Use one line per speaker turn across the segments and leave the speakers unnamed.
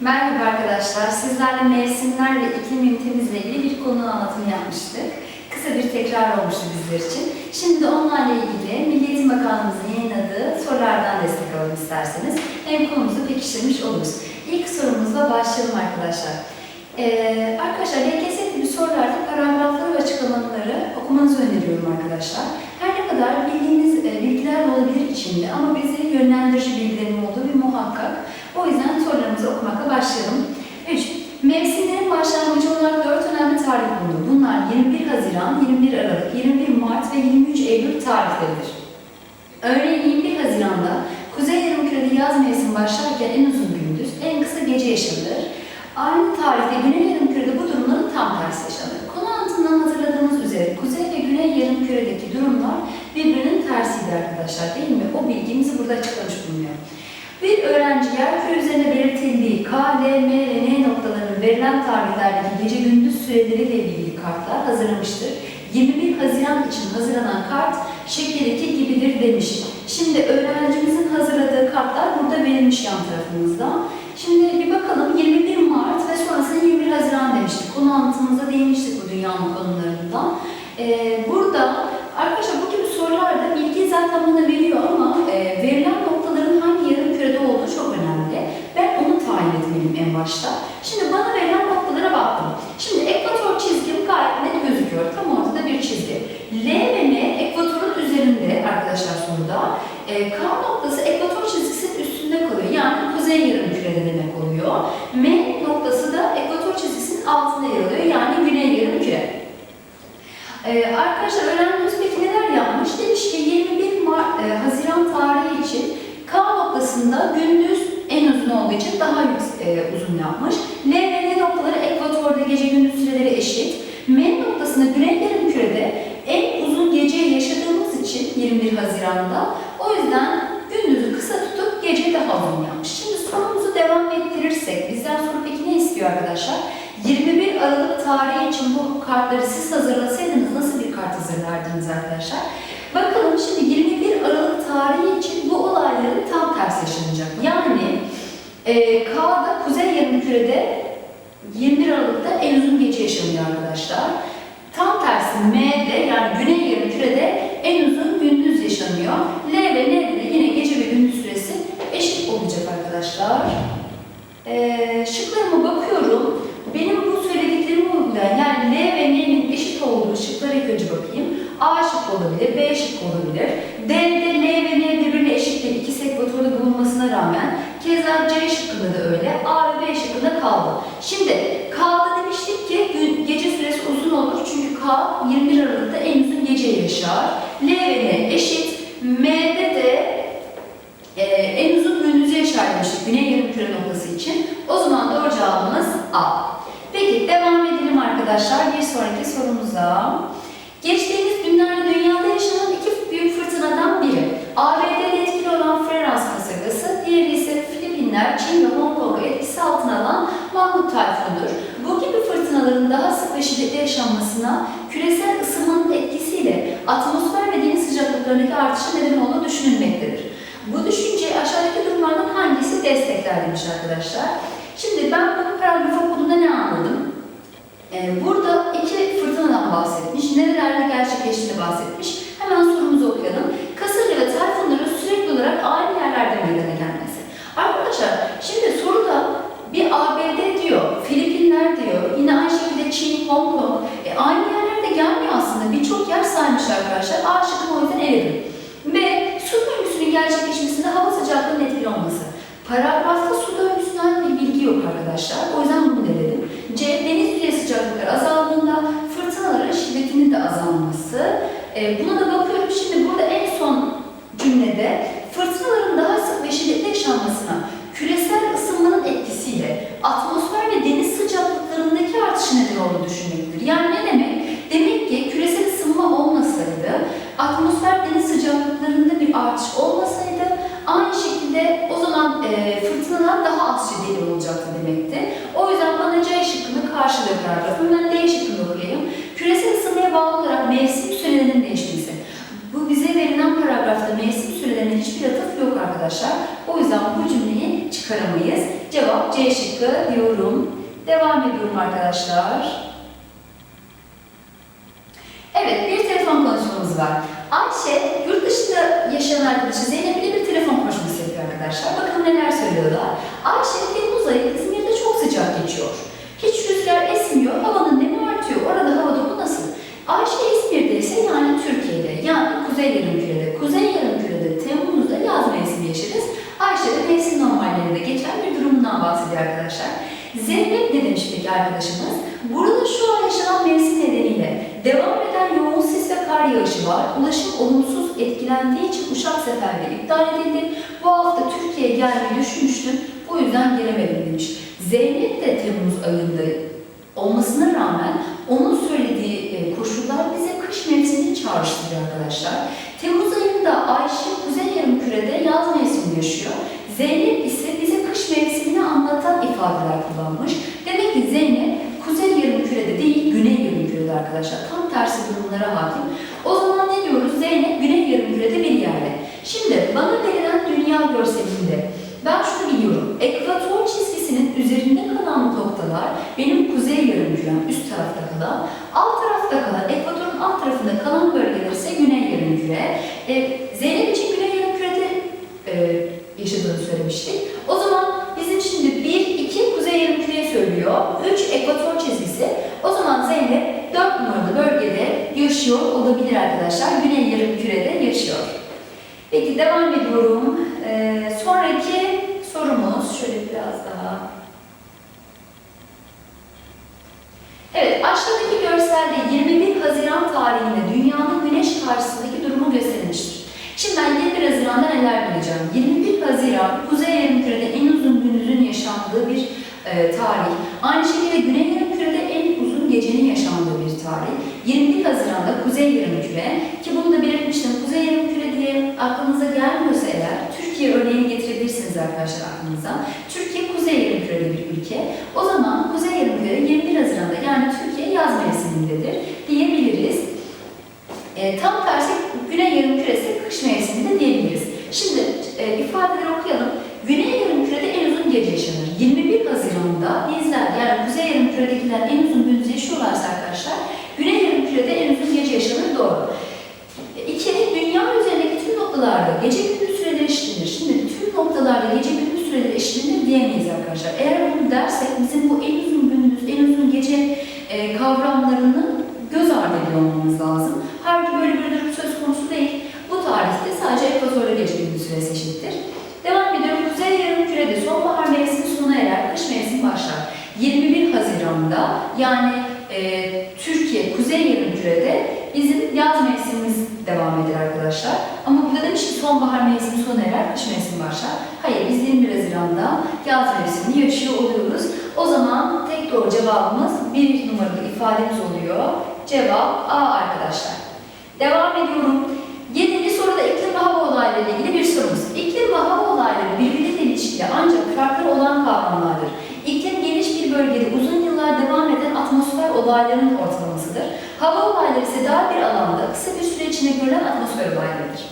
Merhaba arkadaşlar. Sizlerle mevsimler ve iklim ünitemizle ilgili bir konu anlatımı yapmıştık. Kısa bir tekrar olmuştu bizler için. Şimdi onlarla ilgili Milli Eğitim Bakanlığımızın yayınladığı sorulardan destek alalım isterseniz. Hem konumuzu pekiştirmiş oluruz. İlk sorumuzla başlayalım arkadaşlar. Ee, arkadaşlar LGS gibi sorularda paragrafları ve açıklamaları okumanızı öneriyorum arkadaşlar. Her ne kadar bildiğiniz e, bilgiler olabilir içinde ama bizi yönlendirici bilgilerin olduğu bir muhakkak. O yüzden sorularımızı okumakla başlayalım. 3. Mevsimlerin başlangıcı olarak 4 önemli tarih bulunur. Bunlar 21 Haziran, 21 Aralık, 21 Mart ve 23 Eylül tarihleridir. Örneğin 21 Haziran'da Kuzey Yarımküre'de yaz mevsimi başlarken en uzun gündüz, en kısa gece yaşanır. Aynı tarihte Güney Yarımküre'de bu durumların tam tersi yaşanır. Konu anlatımından hazırladığımız üzere Kuzey ve Güney Yarımküre'deki durumlar birbirinin tersiydi arkadaşlar değil mi? O bilgimizi burada açıklamış bulunuyor. Bir öğrenci yerküre üzerine belirtildiği K, L, M ve N noktalarının verilen tarihlerdeki gece gündüz süreleriyle ilgili kartlar hazırlamıştır. 21 Haziran için hazırlanan kart şekildeki gibidir demiş. Şimdi öğrencimizin hazırladığı kartlar burada verilmiş yan tarafımızda. Şimdi bir bakalım 21 Mart ve sonrasında 21 Haziran demiştik. Konu anlatımımızda değinmiştik bu dünyanın konularından. Ee, burada arkadaşlar bu gibi sorularda bilgi zaten bana veriyor ama e, verilen noktaların hangi yarım kürede olduğu çok önemli. Ben onu tayin etmeliyim başta. Şimdi bana verilen noktalara baktım. Şimdi ekvator çizgim gayet net gözüküyor. Tam ortada bir çizgi. L ve M ekvatorun üzerinde arkadaşlar soruda. E, K noktası ekvator çizgisinin üstünde kalıyor. Yani kuzey yarım kürede demek oluyor. M noktası da ekvator çizgisinin altında yer alıyor. Yani güney yarım küre. Ee, arkadaşlar öğrencimiz peki neler yapmış? Demiş ki 21 Mart, e, Haziran tarihi için K noktasında gündüz en uzun olduğu için daha e, uzun yapmış. L ve N noktaları ekvatorda gece gündüz süreleri eşit. M noktasında güney yarım kürede en uzun geceyi yaşadığımız için 21 Haziran'da o yüzden gündüzü kısa tutup geceyi daha uzun yapmış. Şimdi sorumuzu devam ettirirsek bizden soru peki ne istiyor arkadaşlar? 21 Aralık tarihi için bu kartları siz hazırlasaydınız nasıl bir kart hazırlardınız arkadaşlar? Bakalım şimdi 21 Aralık tarihi için bu olayların tam tersi yaşanacak. E, K'da Kuzey Yarımküre'de 21 Aralık'ta en uzun gece yaşanıyor arkadaşlar. Tam tersi M'de yani Güney Yarımküre'de en uzun gündüz yaşanıyor. L ve N'de de yine gece ve gündüz süresi eşit olacak arkadaşlar. Ee, şıklarıma bakıyorum. Benim bu söylediklerimi uygulayan yani L ve N'nin eşit olduğu şıklara ilk önce bakayım. A şıkkı olabilir, B şıkkı olabilir. D'de L ve N birbirine eşit değil. İkisi ekvatorda bulunmasına rağmen. Keza C şıkkında da öyle. A ve B şıkkında kaldı. Şimdi K'da demiştik ki gece süresi uzun olur. Çünkü K 21 Aralık'ta en uzun gece yaşar. L ve N eşit. M'de de ee, en uzun gündüzü yaşar demiştik Güney Yarımküre noktası için. O zaman doğru cevabımız A. Peki devam edelim arkadaşlar bir sonraki sorumuza. Geçtiğimiz günlerde dünyada yaşanan iki büyük fırtınadan biri. ABD'de etkili olan Florence kasırgası, diğeri ise Filipinler, Çin ve Hong Kong'u etkisi altına alan Mahmut tayfunudur. Bu gibi fırtınaların daha sık ve şiddetli yaşanmasına küresel ısınmanın etkisiyle atmosfer ve deniz sıcaklıklarındaki artışın neden olduğu düşünülmektedir. Bu düşünceyi aşağıdaki durumlardan hangisi destekler demiş arkadaşlar. Şimdi ben bu paragraf okuduğumda ne anladım? Ee, burada iki fırtınadan bahsetmiş, nerelerde gerçekleştiğini bahsetmiş. Hemen sorumuzu okuyalım. Kasırga ve tayfunların sürekli olarak aynı yerlerde meydana gelmesi. Arkadaşlar şimdi soruda bir ABD diyor, Filipinler diyor, yine Çin, Hong Kong. E, aynı yerlerde gelmiyor aslında. Birçok yer saymış arkadaşlar. A şıkkını o yüzden eledim. Ve su döngüsünün gerçekleşmesinde hava sıcaklığının etkili olması. Paragrafta su döngüsünden bir bilgi yok arkadaşlar. O yüzden bunu deledim. C. Deniz yüzey sıcaklıkları azaldığında fırtınaların şiddetinin de azalması. Ee, buna da bakıyorum. Şimdi burada en son cümlede fırtınaların daha sık ve şiddetli yaşanmasına küresel ısınmanın etkisiyle atmosfer ve deniz sıcaklıklarındaki artış neden olduğunu düşünmektedir. Yani ne demek? Demek ki küresel ısınma olmasaydı, atmosfer deniz sıcaklıklarında bir artış olmasaydı aynı şekilde o zaman e, fırtınalar daha az şiddetli olacaktı demekti. O yüzden bana C şıkkını karşılıyor paragrafım. Ben D şıkkını okuyayım. Küresel ısınmaya bağlı olarak mevsim sürelerinin değişmesi. Bu bize verilen paragrafta mevsim sürelerine hiçbir atıf yok arkadaşlar. arkadaşlar. O yüzden bu cümleyi çıkaramayız. Cevap C şıkkı diyorum. Devam ediyorum arkadaşlar. Evet, bir telefon konuşmamız var. Ayşe, yurt dışında yaşayan arkadaşı Zeynep ile bir telefon konuşması yapıyor arkadaşlar. Bakın neler söylüyorlar. Ayşe, Temmuz ayı İzmir'de çok sıcak geçiyor. Hiç rüzgar esmiyor, havanın nemi artıyor. Orada hava durumu nasıl? Ayşe İzmir'de ise yani Türkiye'de, yani Kuzey Yarımküre'de. Kuzey Yarımküre'de Temmuz'da yaz mevsimi yaşarız. Ayşe de mevsim normallerinde geçen bir durumundan bahsediyor arkadaşlar. Zeynep ne demiş peki arkadaşımız? Burada şu an yaşanan mevsim nedeniyle devam eden yoğun sis ve kar yağışı var. Ulaşım olumsuz etkilendiği için uçak seferleri iptal edildi. Bu hafta Türkiye'ye gelmeyi düşünmüştüm. Bu yüzden gelemedim demiş. Zeynep de Temmuz ayında olmasına rağmen onun söylediği e, koşullar bize kış mevsimini çağrıştırıyor arkadaşlar. Temmuz ayında Ayşe Kuzey Yarımküre'de yaz yaşıyor. Zeynep ise bize kış mevsimini anlatan ifadeler kullanmış. Demek ki Zeynep Kuzey Yarımküre'de değil, Güney Yarımküre'de arkadaşlar. Tam tersi durumlara hakim. O zaman ne diyoruz? Zeynep Güney Yarımküre'de bir yerde. Şimdi bana verilen dünya görselinde ben şunu biliyorum. Ekvator çizgisinin üzerinde kalan noktalar benim kuzey yarımkürem üst tarafta kalan, alt tarafta kalan, ekvatorun alt tarafında kalan bölgeler ise güney yarımküre. E, Zeynep için güney yarımkürede e, yaşadığını söylemiştik. O zaman bizim şimdi 1, 2 kuzey yarımküreye söylüyor. 3 ekvator çizgisi. O zaman Zeynep 4 numaralı bölgede yaşıyor olabilir arkadaşlar. Güney yarımkürede yaşıyor. Peki devam ediyorum. Ee, sonraki sorumuz şöyle biraz daha. Evet, aşağıdaki görselde 21 Haziran tarihinde dünyanın güneş karşısındaki durumu gösterilmiştir. Şimdi ben 21 Haziran'da neler bileceğim? 21 Haziran, Kuzey Yarımküre'de en uzun günümüzün yaşandığı bir e, tarih. Aynı şekilde Güney Yarımküre'de en uzun gecenin yaşandığı bir tarih. 21 Haziran'da Kuzey Yarımküre, ki bunu da belirtmiştim, Kuzey Yarımküre aklınıza gelmiyorsa eğer, Türkiye örneğini getirebilirsiniz arkadaşlar aklınıza. Türkiye Kuzey Yarımküre'li bir ülke. O zaman Kuzey Yarımküre 21 Haziran'da yani Türkiye yaz mevsimindedir diyebiliriz. E, tam tersi Güney Yarımküresi kış mevsiminde diyebiliriz. Şimdi e, ifadeleri okuyalım. Güney Yarımküre'de en uzun gece yaşanır. 21 Haziran'da bizler yani Kuzey Yarımküre'dekiler en uzun gündüz yaşıyorlarsa arkadaşlar Güney Yarımküre'de en uzun gece yaşanır doğru. E, İki, dünya üzerindeki tüm noktalarda gece gündüz süreleri eşitlenir. Şimdi tüm noktalarda gece gündüz süreleri eşitlenir diyemeyiz arkadaşlar. Eğer bunu dersek bizim bu en uzun gündüz, en uzun gece e, kavramlarını göz ardı ediyor olmamız lazım. Halbuki böyle bir durum söz konusu değil. Bu tarihte sadece ekvatorda gece gündüz süresi eşittir. Devam ediyorum. Kuzey yarımkürede sonbahar mevsimi sona erer, kış mevsimi başlar. 21 Haziran'da yani e, Türkiye Kuzey yarımkürede bizim yaz mevsimimiz devam eder arkadaşlar. Ama burada demiş ki sonbahar mevsimi sona erer, kış mevsimi başlar. Hayır biz 21 Haziran'da yaz mevsimini yaşıyor oluyoruz. O zaman tek doğru cevabımız bir numaralı ifademiz oluyor. Cevap A arkadaşlar. Devam ediyorum. Yedinci soruda iklim ve hava olayları ile ilgili bir sorumuz. İklim ve hava olayları birbiriyle ilişkili ancak farklı olan kavramlardır. İklim geniş bir bölgede uzun yıllar devam eden atmosfer olaylarının ortalamasıdır. Hava olayları ise dar bir alanda kısa bir süre içinde görülen atmosfer olaylarıdır.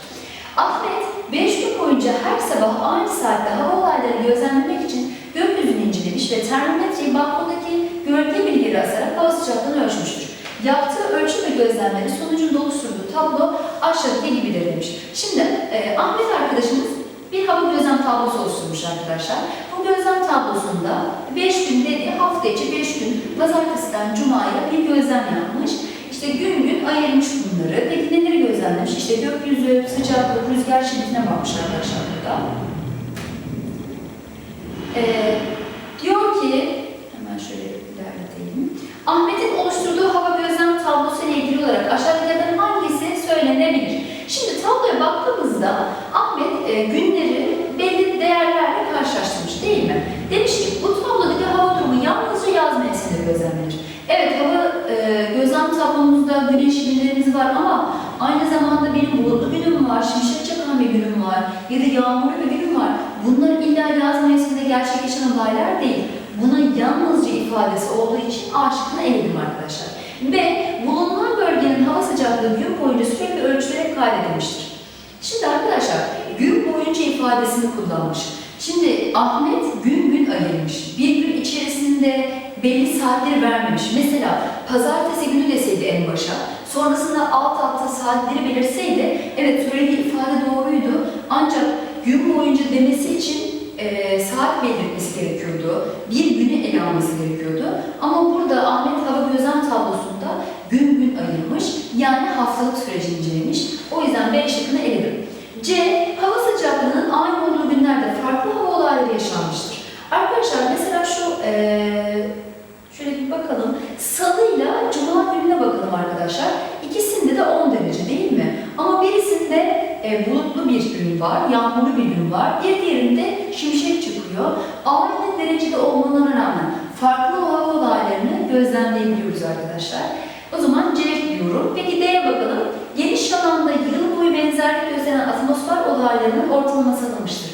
Ahmet 5 gün boyunca her sabah aynı saatte hava olaylarını gözlemlemek için gökyüzünü incelemiş ve termometreyi balkondaki gölge bilgileri asarak hava sıcaklığını ölçmüştür. Yaptığı ölçüm ve gözlemleri sonucunda oluşturduğu tablo aşağıdaki gibidir demiş. Şimdi e, Ahmet arkadaşımız bir hava gözlem tablosu oluşturmuş arkadaşlar. Bu gözlem tablosunda 5 gün dediği hafta içi 5 gün pazartesiden cumaya bir gözlem yapmış. İşte gün gün ayırmış bunları. Peki neleri gözlemlemiş? İşte gökyüzü, sıcaklık, rüzgar şiddetine bakmış arkadaşlar burada. Ee, diyor ki, hemen şöyle ilerleteyim. Ahmet'in oluşturduğu hava gözlem tablosu ile ilgili olarak aşağıdakilerden hangisi söylenebilir? Şimdi tabloya baktığımızda Ahmet e, günleri belli değerlerle karşılaştırmış değil mi? Demiş ki bu tablodaki hava durumu yalnızca yaz mevsiminde gözlemlenir. Evet hava e, gözlem tablomuzda güneş günlerimiz var ama aynı zamanda benim bulutlu günüm var, şimşek çakan bir günüm var ya da yağmurlu bir günüm var. Bunlar illa yaz mevsiminde gerçekleşen olaylar değil. Buna yalnızca ifadesi olduğu için A şıkkını eledim arkadaşlar. Ve bulunan bölgenin hava sıcaklığı gün boyunca sürekli ölçülerek kaydedilmiştir. Şimdi arkadaşlar gün boyunca ifade ifadesini kullanmış. Şimdi Ahmet gün gün ayırmış. Belli saatleri vermemiş. Mesela pazartesi günü deseydi en başa, sonrasında alt alta saatleri belirseydi, evet söylediği ifade doğruydu. Ancak gün boyunca demesi için e, saat belirtmesi gerekiyordu. Bir günü ele alması gerekiyordu. Ama burada Ahmet Hava Gözlem tablosunda gün gün ayırmış. Yani haftalık süreci incelemiş. O yüzden B şıkkını eledim. C. Hava sıcaklığının aynı olduğu günlerde farklı hava olayları yaşanmıştır. Arkadaşlar mesela şu eee şöyle bir bakalım. Salıyla cuma gününe bakalım arkadaşlar. İkisinde de 10 derece değil mi? Ama birisinde e, bulutlu bir gün var, yağmurlu bir gün var. Bir diğerinde şimşek çıkıyor. Aynı derecede olmalarına rağmen farklı hava olaylarını gözlemleyebiliyoruz arkadaşlar. O zaman C diyorum. Peki D'ye bakalım. Geniş alanda yıl boyu benzerlik gösteren atmosfer olaylarının ortalaması alınmıştır.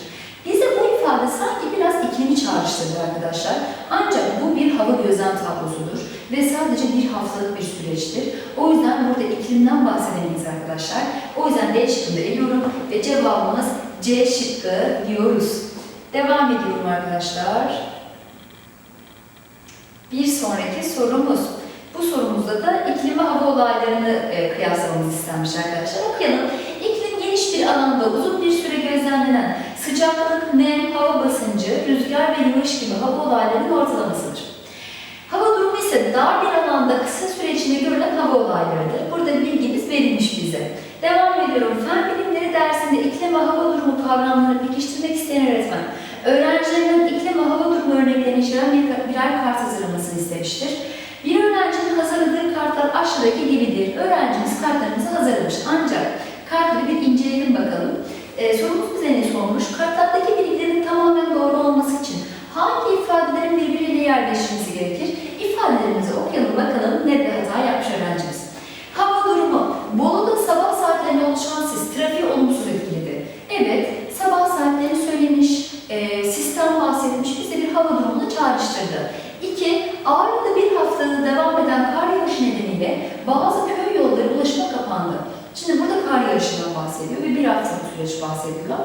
Bize bu ifade sanki iklimi çağrıştırdı arkadaşlar. Ancak bu bir hava gözlem tablosudur ve sadece bir haftalık bir süreçtir. O yüzden burada iklimden bahsedemeyiz arkadaşlar. O yüzden D şıkkını eliyorum ve cevabımız C şıkkı diyoruz. Devam ediyorum arkadaşlar. Bir sonraki sorumuz. Bu sorumuzda da iklim ve hava olaylarını e, kıyaslamamız istenmiş arkadaşlar. Okuyalım. İklim geniş bir alanda uzun bir süre gözlemlenen sıcaklık, nem, hava basıncı, rüzgar ve yağış gibi hava olaylarının ortalamasıdır. Hava durumu ise dar bir alanda kısa süre içinde görülen hava olaylarıdır. Burada bilgimiz verilmiş bize. Devam ediyorum. Fen bilimleri dersinde iklim ve hava durumu kavramlarını pekiştirmek isteyen öğretmen, öğrencilerinin iklim ve hava durumu örneklerini içeren bir, birer kart hazırlamasını istemiştir. Bir öğrencinin hazırladığı kartlar aşağıdaki gibidir. Öğrencimiz kartlarımızı hazırlamış. Ancak kartları bir inceleyelim bakalım. Ee, sorumuz bize ne sormuş? Kartlardaki bilgilerin tamamen doğru olması için hangi ifadelerin birbiriyle yerleşmesi gerekir? İfadelerimizi okuyalım bakalım nerede hata yapmış öğrencimiz. Hava durumu. Bolu'da sabah saatlerinde oluşan sis trafiği olumsuz etkiledi. Evet, sabah saatlerini söylemiş, e, sistem bahsetmiş, bize bir hava durumunu çağrıştırdı. İki, Ağrı'da bir haftada devam eden kar yağışı nedeniyle bazı köy yolları ulaşıma kapandı. Şimdi burada kar yağışından bahsediyor ve bir haftalık süreç bahsediliyor.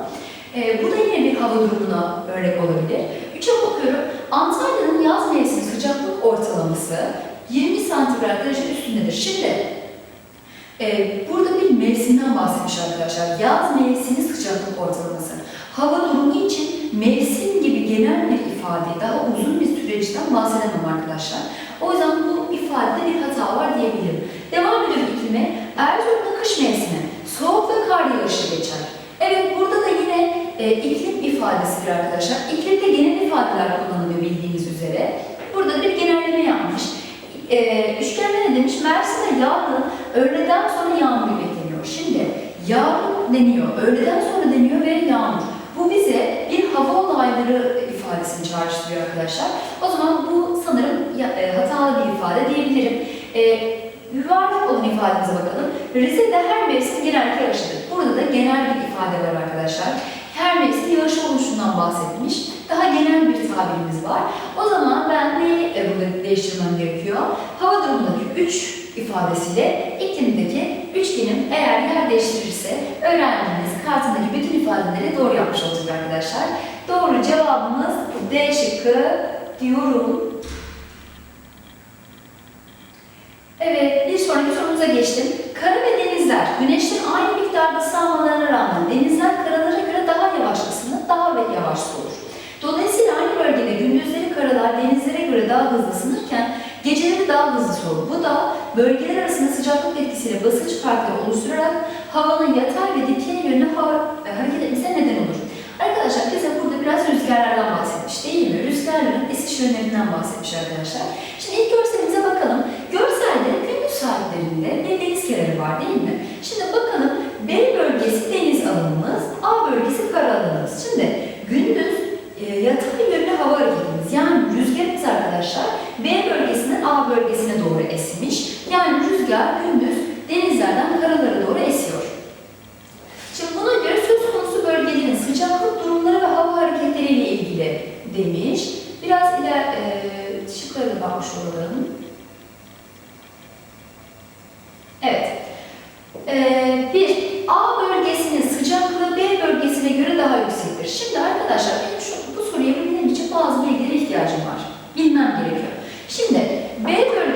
Ee, bu da yine bir hava durumuna örnek olabilir. Üçe bakıyorum. Antalya'nın yaz mevsimi sıcaklık ortalaması 20 santigrat derece üstündedir. Şimdi e, burada bir mevsimden bahsetmiş arkadaşlar. Yaz mevsimi sıcaklık ortalaması. Hava durumu için mevsim gibi genel bir ifade, daha uzun bir süreçten bahsedemem arkadaşlar. O yüzden bu ifadede bir hata var diyebilirim. Devam ediyorum iklime. Erzurum'da kış mevsimi, soğuk ve kar yağışı geçer. Evet burada da yine e, iklim ifadesidir arkadaşlar. İklimde genel ifadeler kullanılıyor bildiğiniz üzere. Burada bir genelleme yapmış. E, üçgenme ne demiş? Mersin'de yarın öğleden sonra yağmur bekleniyor. Şimdi yarın deniyor, öğleden sonra deniyor ve yağmur. Bu bize bir hava olayları ifadesini çağrıştırıyor arkadaşlar. O zaman bu sanırım e, hatalı bir ifade diyebilirim. E, yuvarlak olan ifademize bakalım. Rize'de her mevsim genellikle yağışlıdır. Burada da genel bir ifade var arkadaşlar. Her mevsim yağış oluşundan bahsetmiş. Daha genel bir tabirimiz var. O zaman ben neyi e, burada değiştirmem gerekiyor? Hava durumundaki 3 ifadesiyle iklimdeki üçgenim eğer yer değiştirirse öğrencimiz kartındaki bütün ifadeleri doğru yapmış olacak arkadaşlar. Doğru cevabımız D şıkkı diyorum. Evet, bir sonraki sorumuza geçtim. Kara ve denizler, güneşten aynı miktarda ıslanmalarına rağmen denizler karalara göre daha yavaş ısınır, daha ve yavaş soğur. Dolayısıyla aynı bölgede gündüzleri karalar denizlere göre daha hızlı ısınırken geceleri daha hızlı soğur. Bu da bölgeler arasında sıcaklık etkisiyle basınç farkları oluşturarak havanın yatay ve dikey yönüne hava, e, hareket etmesine neden olur. Arkadaşlar bize burada biraz rüzgarlardan bahsetmiş değil mi? Rüzgarların esiş yönlerinden bahsetmiş arkadaşlar.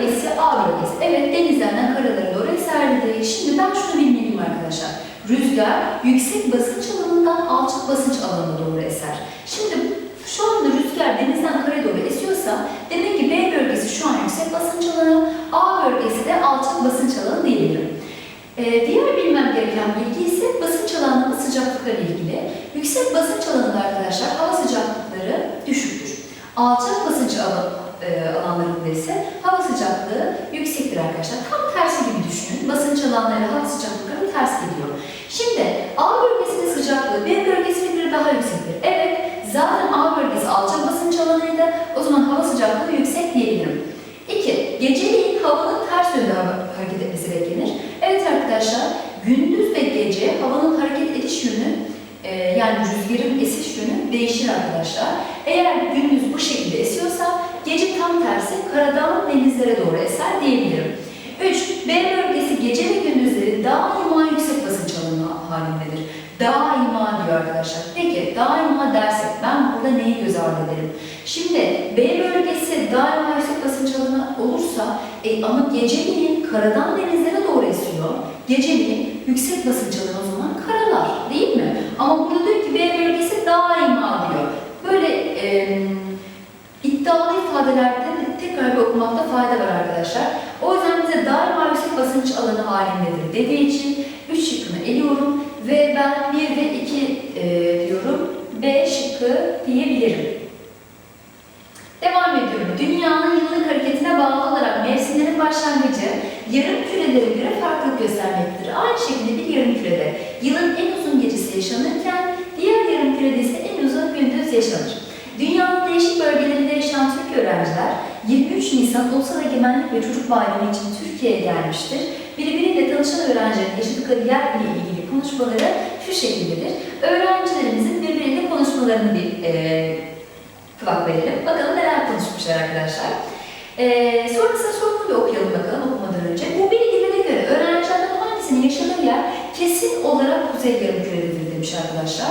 bölgesi A bölgesi. Evet denizlerden karalara doğru eserledi. Şimdi ben şunu bilmeliyim arkadaşlar. Rüzgar yüksek basınç alanından alçak basınç alanına doğru eser. Şimdi şu anda rüzgar denizden karaya doğru esiyorsa demek ki B bölgesi şu an yüksek basınç alanı, A bölgesi de alçak basınç alanı diyebilirim. Ee, diğer bilmem gereken bilgi ise basınç alanının sıcaklıkları ilgili. Yüksek basınç alanında arkadaşlar hava sıcaklıkları düşüktür. Alçak basınç e, alanları ise hava sıcaklığı yüksektir arkadaşlar. Tam tersi gibi düşünün. Basınç alanları hava sıcaklıkları ters gidiyor. Şimdi A bölgesinin sıcaklığı B bölgesine göre daha yüksektir. Evet, zaten A bölgesi alçak basınç alanıydı. O zaman hava sıcaklığı yüksek diyebilirim. İki, geceleyin havanın ters yönde hareket etmesi beklenir. Evet arkadaşlar, gündüz ve gece havanın hareket ediş yönü, e, yani rüzgarın esiş yönü değişir arkadaşlar. Eğer gündüz bu şekilde esiyorsa, gece tam tersi karadan denizlere doğru eser diyebilirim. 3. B bölgesi gece ve gündüzleri daima yüksek basınç alanı halindedir. Daima diyor arkadaşlar. Peki daima dersek ben burada neyi göz ardı ederim? Şimdi B bölgesi daima yüksek basınç alanı olursa e, ama geceliğin karadan denizlere doğru esiyor. Geceliğin yüksek basınç alanı o zaman karalar değil mi? Ama burada diyor ki B bölgesi daima diyor. Böyle e, iddialı ifadelerde tekrar bir okumakta fayda var arkadaşlar. O yüzden bize daima yüksek basınç alanı halindedir dediği için 3 şıkkını eliyorum ve ben 1 ve 2 e, diyorum. B şıkkı diyebilirim. Devam ediyorum. Dünyanın yıllık hareketine bağlı olarak mevsimlerin başlangıcı yarım kürelere göre farklılık göstermektedir. Aynı şekilde bir yarım kürede yılın en uzun gecesi yaşanırken diğer yarım kürede ise en uzun gündüz yaşanır. Dünyanın değişik bölgelerinde yaşayan Türk öğrenciler 23 Nisan Ulusal Egemenlik ve Çocuk Bayramı için Türkiye'ye gelmiştir. Birbiriyle tanışan öğrencilerin yaşadıkları yer ile ilgili konuşmaları şu şekildedir. Öğrencilerimizin birbiriyle konuşmalarını bir e, kulak verelim. Bakalım neler konuşmuşlar arkadaşlar. Ee, sonrasında sorunu bir okuyalım bakalım okumadan önce. Bu bilgilere göre öğrencilerden hangisinin yaşadığı yer kesin olarak kuzey yarımkürededir demiş arkadaşlar.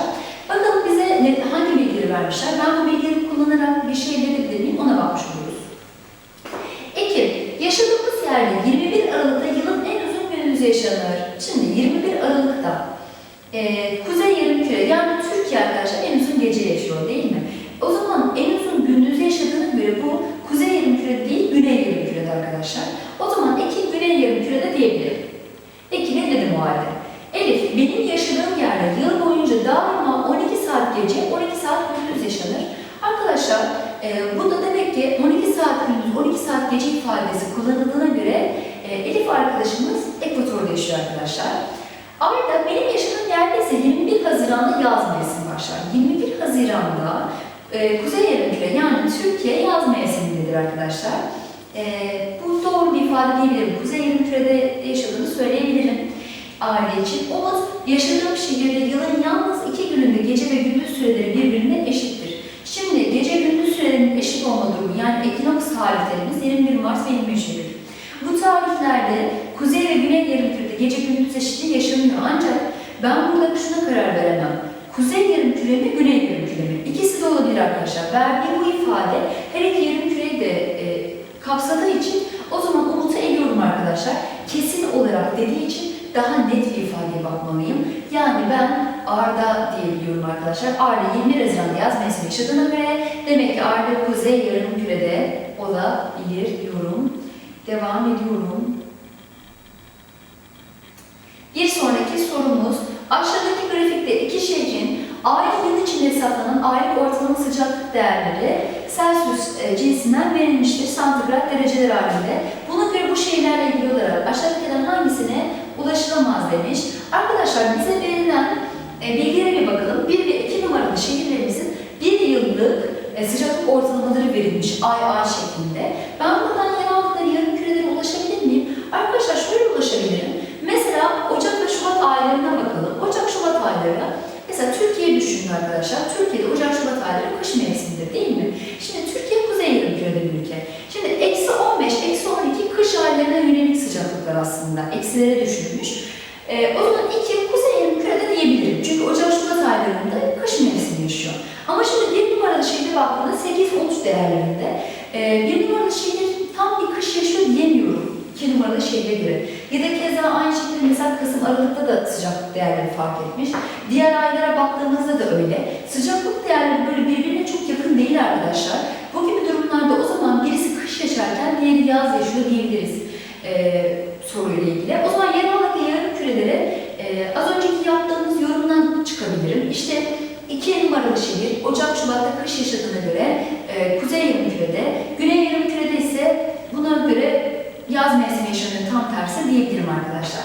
Bakalım bize hangi bilgileri vermişler? Ben bu bilgileri kullanarak bir şey verebilir miyim? Ona bakmış oluruz. 2. Yaşadığımız yerde 21 Aralık'ta yılın en uzun günümüz yaşanır. Şimdi 21 Aralık'ta e, kuzey yarımküre yani Türkiye arkadaşlar en uzun gece yaşıyor değil mi? O zaman en uzun gündüz yaşadığına göre bu kuzey yarımkürede değil, güney yarımkürede arkadaşlar. O zaman iki güney yarımkürede diyebilirim. Peki ne dedim o halde? Elif, benim yaşadığım yerde daima 12 saat gece, 12 saat gündüz yaşanır. Arkadaşlar, e, burada demek ki 12 saat gündüz, 12 saat gece ifadesi kullanıldığına göre e, Elif arkadaşımız ekvatorda yaşıyor arkadaşlar. Arda benim yaşadığım yerde ise 21 Haziran'da yaz mevsimi başlar. 21 Haziran'da e, Kuzey Yarımküre yani Türkiye yaz mevsimindedir arkadaşlar. E, bu doğru bir ifade diyebilirim. Kuzey Yarımküre'de yaşadığını söyleyebilirim aile için. Umut yaşadığım şehirde yılın yalnız iki gününde gece ve gündüz süreleri birbirine eşittir. Şimdi gece gündüz sürelerinin eşit olma durumu yani ekinoks tarihlerimiz 21 Mart ve 23 Eylül. Bu tarihlerde kuzey ve güney yarımkürede gece gündüz eşitliği yaşanıyor ancak ben burada şuna karar veremem. Kuzey yarımküre mi, güney yarımküre mi? İkisi de olabilir arkadaşlar. Verdiği bu ifade her iki yarımküreyi de e, kapsadığı için o zaman Umut'u eliyorum arkadaşlar. Kesin olarak dediği için daha net bir ifadeye bakmalıyım. Yani ben Arda diyebiliyorum arkadaşlar. Arda 21 Haziran'da yaz mevsimi yaşadığına göre demek ki Arda kuzey yarımkürede olabilir diyorum. Devam ediyorum. Bir sonraki sorumuz, aşağıdaki grafikte iki şehrin aylık yıl içinde hesaplanan aylık ortalama sıcaklık değerleri Celsius e, cinsinden verilmiştir santigrat dereceler halinde. Buna göre bu şehirlerle ilgili olarak aşağıdakilerden hangisine ulaşılamaz demiş. Arkadaşlar bize verilen e, bilgilere bir bakalım. 1 ve 2 numaralı şehirlerimizin bir yıllık e, sıcaklık ortalamaları verilmiş ay ay şeklinde. Ben buradan yer aldıkları yarım kürelere ulaşabilir miyim? Arkadaşlar şöyle ulaşabilirim. Mesela Ocak ve Şubat aylarına bakalım. Ocak Şubat ayları Mesela Türkiye düşünün arkadaşlar. Türkiye'de Ocak Şubat ayları kış mevsimidir değil mi? Şimdi Türkiye kuzey yarımkürede bir ülke. Şimdi eksi 15, eksi 12 kış aylarına yönelik sıcaklıklar aslında. Eksilere düşürmüş. Ee, o zaman iki kuzey yarımkürede diyebilirim. Çünkü Ocak Şubat aylarında kış mevsimi yaşıyor. Ama şimdi bir numaralı şehre baktığında 8-13 değerlerinde. Ee, bir numaralı şehir tam bir kış yaşıyor diyemiyorum. iki numaralı şehre göre. Ya da keza aynı şekilde mesela Kasım Aralık'ta da sıcaklık değerleri fark etmiş. Diğer aylara baktığımızda da öyle. Sıcaklık değerleri böyle birbirine çok yakın değil arkadaşlar. Bu gibi durumlarda o zaman birisi kış yaşarken diğeri yaz yaşıyor diyebiliriz e, soruyla ilgili. O zaman yer altındaki yarım kürelere e, az önceki yaptığımız yorumdan çıkabilirim. İşte iki numaralı şehir Ocak Şubat'ta kış yaşadığına göre e, kuzey yarım kürede, güney yarım kürede ise buna göre yaz mevsimi yaşanıyor tam tersi diyebilirim arkadaşlar.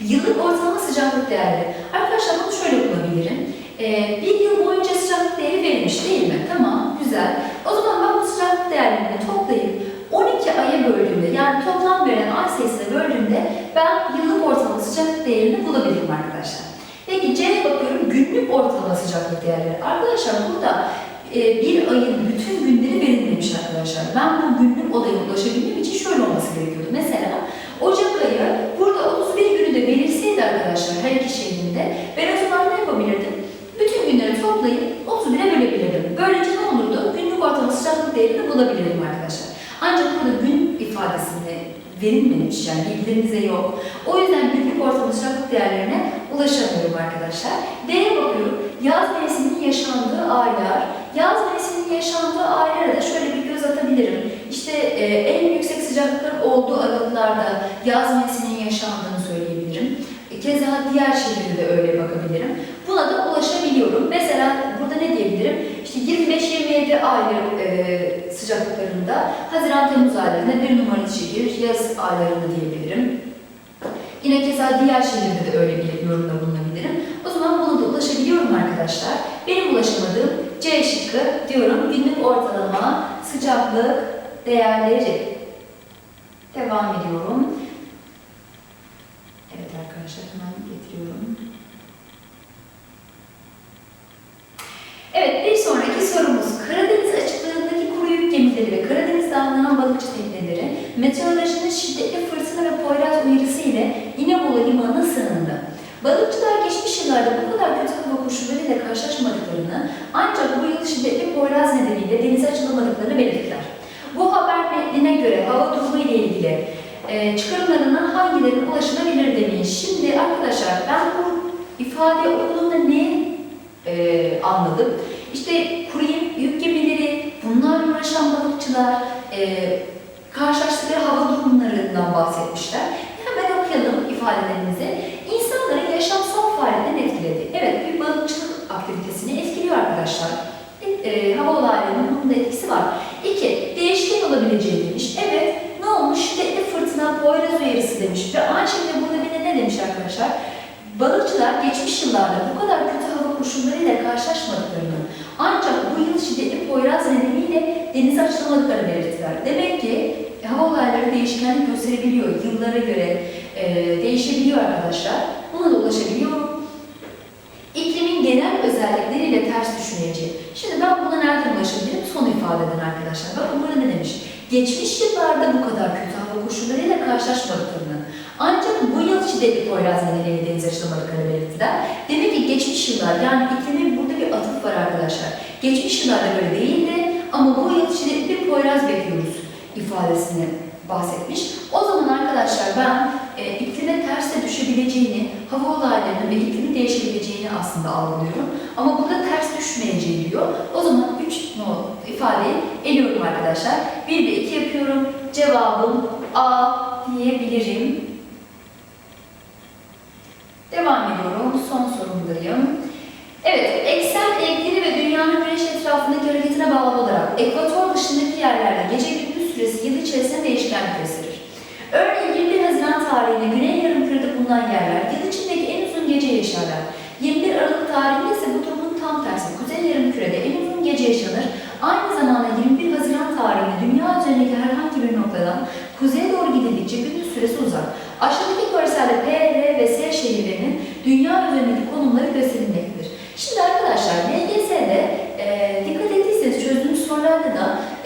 Yıllık ortalama sıcaklık değerleri. Arkadaşlar bunu şöyle bulabilirim. Ee, bir yıl boyunca sıcaklık değeri verilmiş değil mi? Tamam, güzel. O zaman ben bu sıcaklık değerlerini toplayıp 12 aya böldüğümde, yani toplam verilen ay sayısına böldüğümde ben yıllık ortalama sıcaklık değerini bulabilirim arkadaşlar. Peki C'ye bakıyorum, günlük ortalama sıcaklık değerleri. Arkadaşlar burada e, bir ayın bütün günleri verilmemiş arkadaşlar. Ben bu günlük olaya ulaşabilmem için şöyle olması gerekiyordu. Mesela Ocak ayı burada 31 günü de verilseydi arkadaşlar her iki şehrinde ben o zaman ne yapabilirdim? Bütün günleri toplayıp 31'e bölebilirdim. Böylece ne olurdu? Günlük ortalama sıcaklık değerini bulabilirdim arkadaşlar. Ancak burada gün ifadesinde verilmemiş yani bilgilerimize yok. O yüzden günlük ortalama sıcaklık değerlerine ulaşamıyorum arkadaşlar. D'ye bakıyorum. Yaz mevsiminin yaşandığı aylar. Yaz mevsiminin yaşandığı aylara da şöyle bir göz atabilirim. İşte e, en yüksek sıcaklıkların olduğu aralıklarda yaz mevsiminin yaşandığını söyleyebilirim. E, Keza diğer şehirde de öyle bakabilirim. Buna da ulaşabiliyorum. Mesela burada ne diyebilirim? İşte 25-27 aylar e, sıcaklıklarında Haziran-Temmuz aylarında bir numaralı şehir, yaz aylarında diyebilirim. Yine keza diğer şehirde de öyle bir yorumda bulunabilirim. O zaman buna da ulaşabiliyorum arkadaşlar. Benim ulaşamadığım C şıkkı diyorum günlük ortalama sıcaklık değerleri. Devam ediyorum. Evet arkadaşlar hemen getiriyorum. Evet bir sonraki sorumuz. Karadeniz açıklarındaki kuru yük gemileri ve Karadeniz'de avlanan balıkçı tekneleri meteorolojinin şiddetli fırtına ve poyraz uyarısı ile İnebolu limanına sığındı. Balıkçılar geçmiş yıllarda bu kadar kötü hava koşullarıyla karşılaşmadıklarını ancak bu yıl şiddetli poyraz nedeniyle denize açılamadıklarını belirttiler. Bu haber metnine göre hava durumu ile ilgili e, çıkarımlarından hangilerine ulaşılabilir demiş. Şimdi arkadaşlar ben bu ifade okuduğumda ne e, anladım? İşte kuru yük gemileri, bunlarla uğraşan balıkçılar, e, karşılaştıkları hava durumlarından bahsetmişler. Hemen okuyalım ifadelerimizi. İnsanların yaşamsal faaliyetten etkiledi. Evet, bir balıkçılık aktivitesini etkiliyor arkadaşlar. E, e, hava olaylarının bunun etkisi var. İki, değişken olabileceği demiş. Evet, ne olmuş? Şiddetli fırtına, poyraz uyarısı demiş. Ve aynı şekilde burada bir ne demiş arkadaşlar? Balıkçılar geçmiş yıllarda bu kadar kötü hava koşullarıyla karşılaşmadıklarını ancak bu yıl şiddetli poyraz nedeniyle denize açılamadıklarını belirttiler. Demek ki e, hava olayları değişkenlik gösterebiliyor. Yıllara göre e, değişebiliyor arkadaşlar. Buna da ulaşabiliyor. İklimin genel özellikleriyle ters düşmeyeceği. Şimdi ben buna nereden ulaşabilirim? Son ifadeden arkadaşlar. Bakın burada ne demiş? Geçmiş yıllarda bu kadar kötü hava koşullarıyla karşılaşmadıklarını, ancak bu yıl şiddetli poyraz nedeniyle denize açılamadıklarını belirttiler. Demek ki geçmiş yıllar, yani iklimin burada bir atıf var arkadaşlar. Geçmiş yıllarda böyle değildi ama bu yıl şiddetli poyraz bekliyoruz ifadesini bahsetmiş. O zaman arkadaşlar ben e, iklime ters de düşebileceğini, hava olaylarının ve iklimin değişebileceğini aslında algılıyorum. Ama burada ters düşmeyeceği diyor. O zaman 3 no ifadeyi eliyorum arkadaşlar. 1 ve 2 yapıyorum. Cevabım A diyebilirim. Devam ediyorum. Son sorumdayım. Evet, eksen eğikleri ve dünyanın güneş etrafındaki hareketine bağlı olarak ekvator dışındaki yerlerde gece gündüz süresi yıl içerisinde değişkenlik gösterir. Örneğin 21 Haziran tarihinde güney yarımkürede bulunan yerler yıl içindeki en uzun gece yaşarlar. 21 Aralık tarihinde ise bu durumun tam tersi. Kuzey yarımkürede en uzun gece yaşanır. Aynı zamanda 21 Haziran tarihinde dünya üzerindeki herhangi bir noktadan kuzeye doğru gidildikçe gündüz süresi uzar. Aşağıdaki görselde P,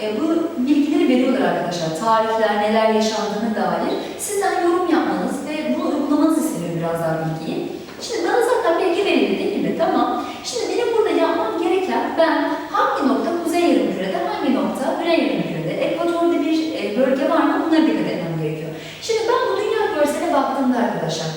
Ee, bu bilgileri veriyorlar arkadaşlar. Tarihler, neler yaşandığına dair. Sizden yorum yapmanız ve bunu uygulamanız isteniyor biraz daha bilgiyi. Şimdi bana zaten bilgi verildi değil mi? Tamam. Şimdi benim burada yapmam gereken ben hangi nokta kuzey yarımkürede, hangi nokta güney yarımkürede, ekvatorda bir e, bölge var mı? Bunlara dikkat etmem gerekiyor. Şimdi ben bu dünya görseline baktığımda arkadaşlar